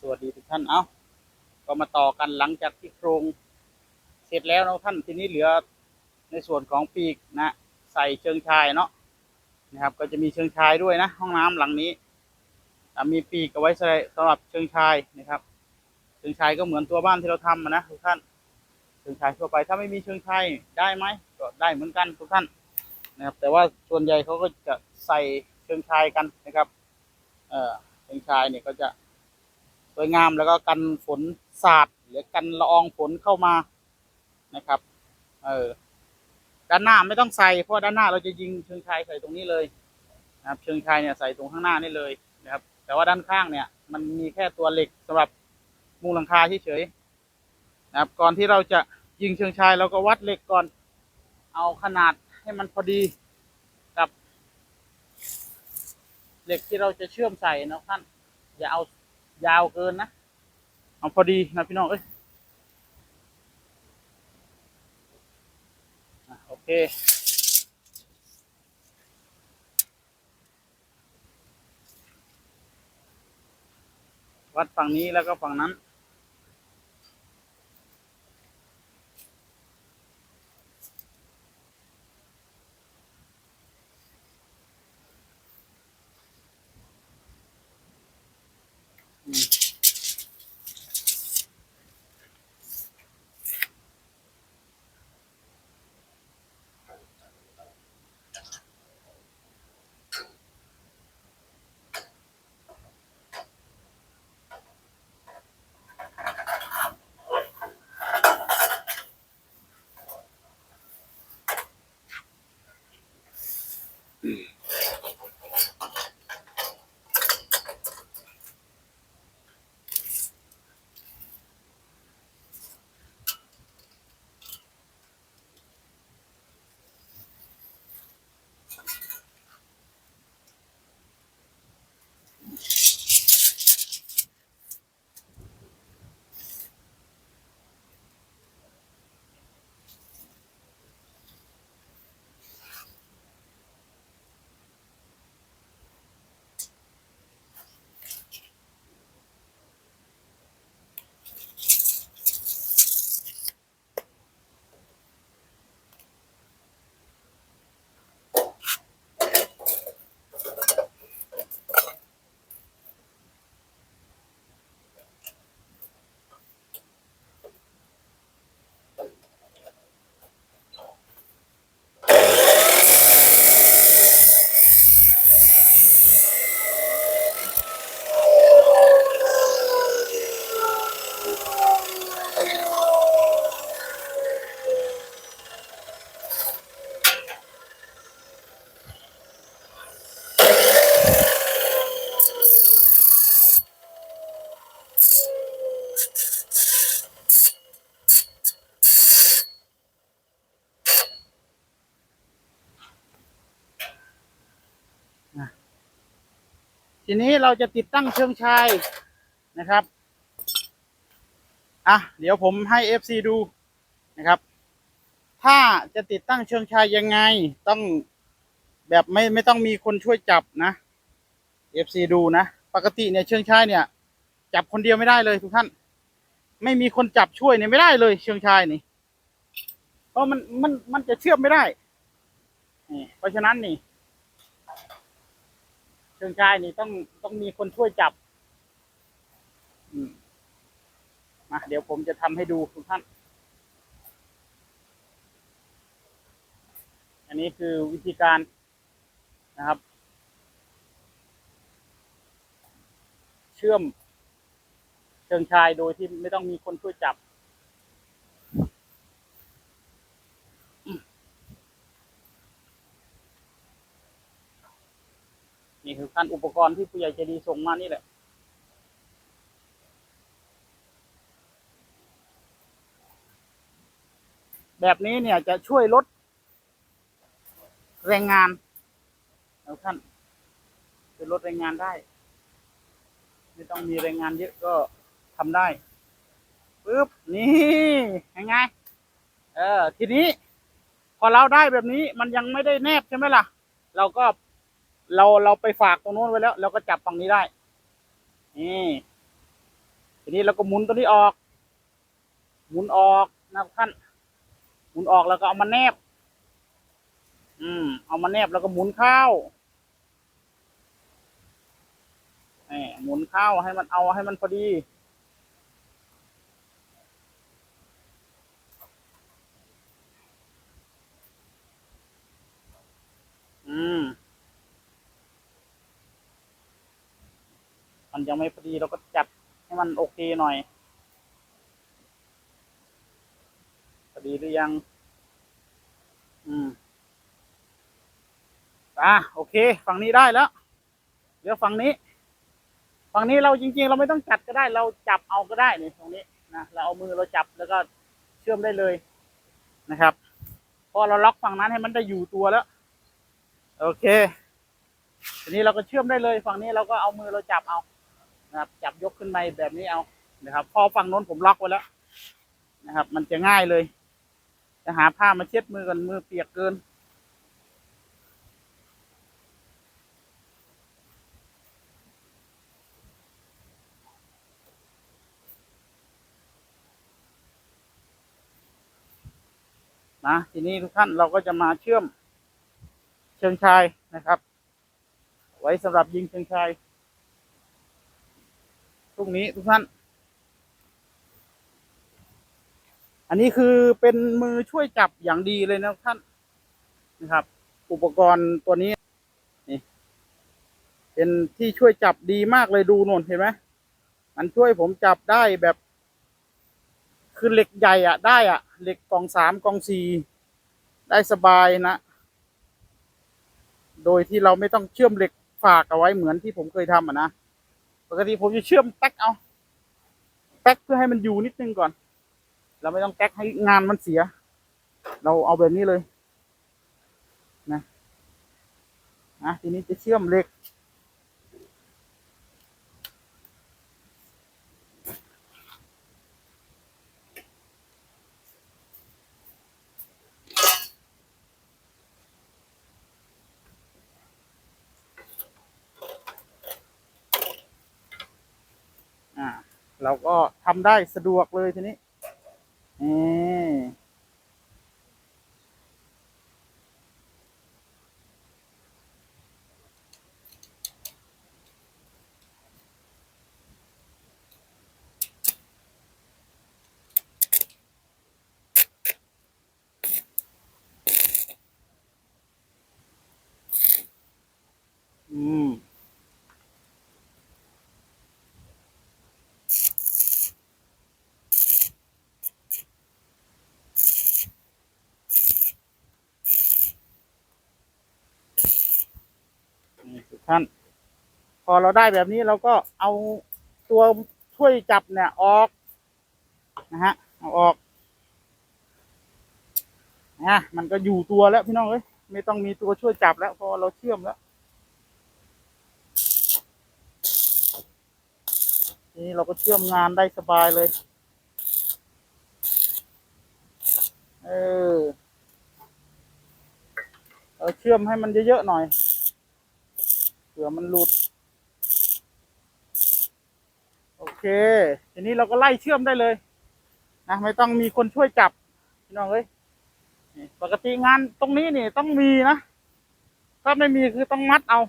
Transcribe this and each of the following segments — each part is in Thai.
สวัสดีทุกท่านเอ้าก็มาต่อกันหลังจากที่โครงเสร็จแล้วนะท่านทีนี้เหลือในส่วนของปีกนะ ใส่เชิงชายเนาะนะครับ ก็จะมีเชิงชายด้วยนะ ห้องน้ำหลังนี้อะมีปีกเอาไว้สำหรับเชิงชายนะครับ เชิงชายก็เหมือนตัวบ้านที่เราทำนะทุกท่าน เชิงชายทั่วไปถ้าไม่มีเชิงชายได้ไหมก็ได้เหมือนกันทุกท่านนะครับ แต่ว่าส่วนใหญ่เขาก็จะใส่เชิงชายกันนะครับ เอ่อเชิงชายเนี่ยก็จะ วยงามแล้วก็กันฝนสาดหรือกันละอองฝนเข้ามานะครับ เออด้านหน้าไม่ต้องใส่เพราะด้านหน้าเราจะยิงเชิงชายใส่ตรงนี้เลยนะครับ เชิงชายเนี่ยใส่ตรงข้างหน้านี่เลยนะครับ แต่ว่าด้านข้างเนี่ย มันมีแค่ตัวเหล็กสำหรับมุงหลังคาเฉยๆนะครับ ก่อนที่เราจะยิงเชิงชายเราก็วัดเหล็กก่อน เอาขนาดให้มันพอดีกับเหล็กที่เราจะเชื่อมใส่นะท่านอย่าเอา ยาวเกินนะ เอาพอดีนะพี่น้องเอ้ยอโอเค วัดฝั่งนี้แล้วก็ฝั่งนั้น ทีนี้เราจะติดตั้งเชิงชายนะครับ อะ เดี๋ยวผมให้ FC ดูนะครับ ถ้าจะติดตั้งเชิงชายยังไง ต้องแบบไม่ไม่ต้องมีคนช่วยจับนะ FC ดูนะ ปกติเนี่ยเชิงชายเนี่ย จับคนเดียวไม่ได้เลยทุกท่าน ไม่มีคนจับช่วยเนี่ยไม่ได้เลย เชิงชายนี่เพราะมันมันมันจะเชื่อมไม่ได้นี่เพราะฉะนั้นนี่ เชิงชายนี่ต้องต้องมีคนช่วยจับมมาเดี๋ยวผมจะทำให้ดูทุกท่าน อันนี้คือวิธีการนะครับ เชื่อมเชิงชายโดยที่ไม่ต้องมีคนช่วยจับ นี่คือขั้นอุปกรณ์ที่ผู้ใหญ่ใจดีส่งมานี่แหละแบบนี้เนี่ยจะช่วยลดแรงงานแล้วท่านจะลดแรงงานได้ ไม่ต้องมีแรงงานเยอะก็ทำได้ปึ๊บนี่ยังไงเออทีนี้ พอเราได้แบบนี้มันยังไม่ได้แนบใช่ไหมล่ะ เราก็ เราเราไปฝากตรงโน้นไว้แล้ว เราก็จับฝั่งนี้ได้ นี่ทีนี้เราก็หมุนตัวนี้ออก หมุนออกนะท่าน หมุนออกแล้วก็เอามาแนบ อืม เอามาแนบแล้วก็หมุนเข้านี่หมุนเข้าให้มันเอาให้มันพอดี อืม มันยังไม่พอดีเราก็จัดให้มันโอเคหน่อยพอดีหรือยัง อืมอะโอเค ฝั่งนี้ได้แล้วเดี๋ยวฝั่งนี้ ฝั่งนี้เราจริง ๆ เราไม่ต้องจัดก็ได้ เราจับเอาก็ได้นี่ตรงนี้นะเราเอามือเราจับแล้วก็เชื่อมได้เลยนะครับ พอเราล็อกฝั่งนั้นให้มันได้อยู่ตัวแล้ว โอเค ทีนี้เราก็เชื่อมได้เลย ฝั่งนี้เราก็เอามือเราจับเอา นะครับ จับยกขึ้นไปแบบนี้เอานะครับ พอฝั่งโน้นผมล็อกไว้แล้วนะครับ มันจะง่ายเลย จะหาผ้ามาเช็ดมือกันมือเปียกเกิน นะทีนี้ทุกท่านเราก็จะมาเชื่อมเชิงชายนะครับ ไว้สำหรับยิงเชิงชาย ตรงนี้ทุกท่าน อันนี้คือเป็นมือช่วยจับอย่างดีเลยนะท่านนะครับ อุปกรณ์ตัวนี้นี่เป็นที่ช่วยจับดีมากเลยดูนนเห็นไหมมันช่วยผมจับได้แบบ คือเหล็กใหญ่อะได้อะเหล็กกองสามกองสี่ได้สบายนะ โดยที่เราไม่ต้องเชื่อมเหล็กฝากเอาไว้เหมือนที่ผมเคยทำอะนะ ปกติผมจะเชื่อมแป๊กเอาแป๊กเพื่อให้มันอยู่นิดนึงก่อน เราไม่ต้องแป๊กให้งานมันเสีย เราเอาแบบนี้เลยนะนะทีนี้จะเชื่อมเหล็ก เราก็ทำได้สะดวกเลยทีนี้นี่อืม นี่ ท่าน พอเราได้แบบนี้เราก็เอาตัวช่วยจับเนี่ยออกนะฮะเอาออกนะมันก็อยู่ตัวแล้วพี่น้องเอ้ยไม่ต้องมีตัวช่วยจับแล้วพอเราเชื่อมแล้วนี้เราก็เชื่อมงานได้สบายเลย เออ เราเชื่อมให้มันเยอะๆหน่อย ผื่อมันหลุด โอเค ทีนี้เราก็ไล่เชื่อมได้เลยนะไม่ต้องมีคนช่วยจับพี่น้องเอ้ยปกติงานตรงนี้นี่ต้องมีนะ ถ้าไม่มีคือต้องมัดเอา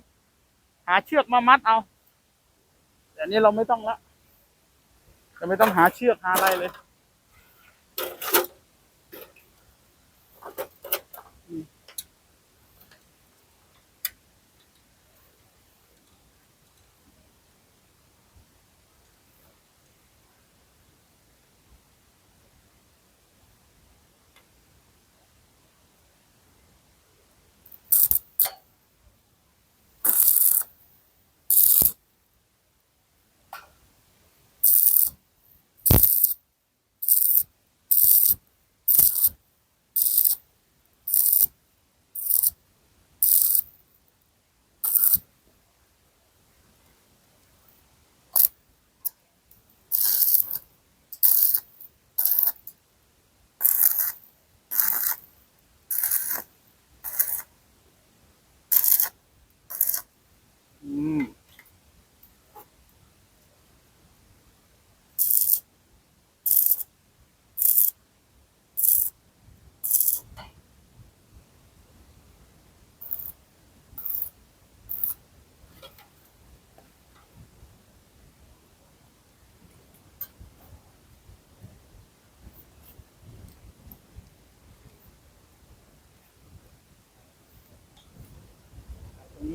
หาเชือกมามัดเอาแต่อันนี้เราไม่ต้องละจะไม่ต้องหาเชือกหาอะไรเลย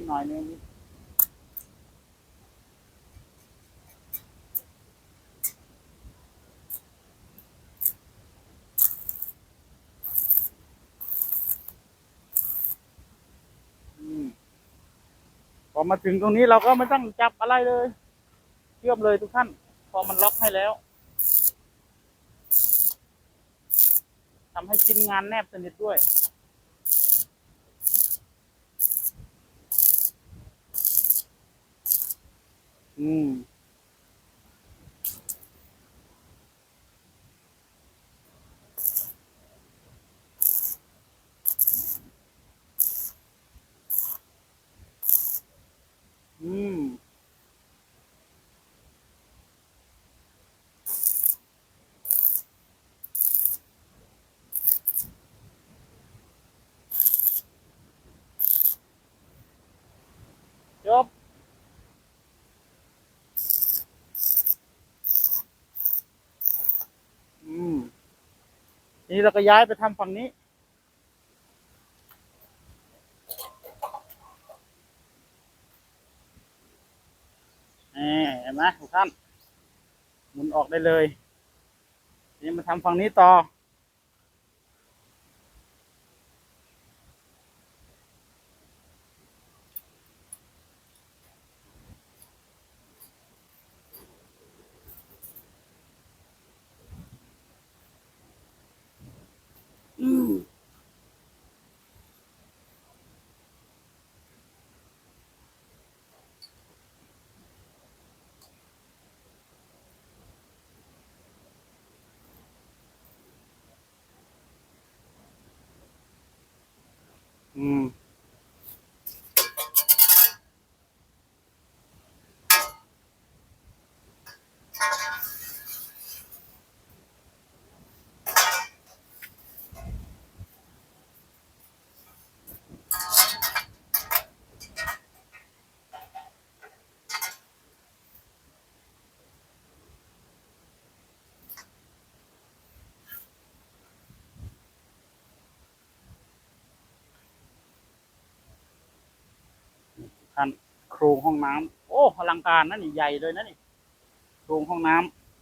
หน่อยนึงพอมาถึงตรงนี้เราก็ไม่ต้องจับอะไรเลย เชื่อมเลยทุกท่าน พอมันล็อกให้แล้วทำให้ชิ้นงานแนบสนิทด้วย อืม อืม จบ อืม ทีนี้เราก็ย้ายไปทำฝั่งนี้ เห็นไหมทุกท่านหมุนออกได้เลย นี่มาทำฝั่งนี้ต่อม อื ท่านโครงห้องน้ำโอ้อลังการนั่นี่ใหญ่เลยนะนี่โครงห้องน้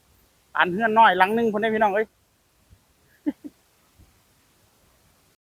ำอันเฮือนน้อยหลังนึงคนนี้พี่น้องเอ้ย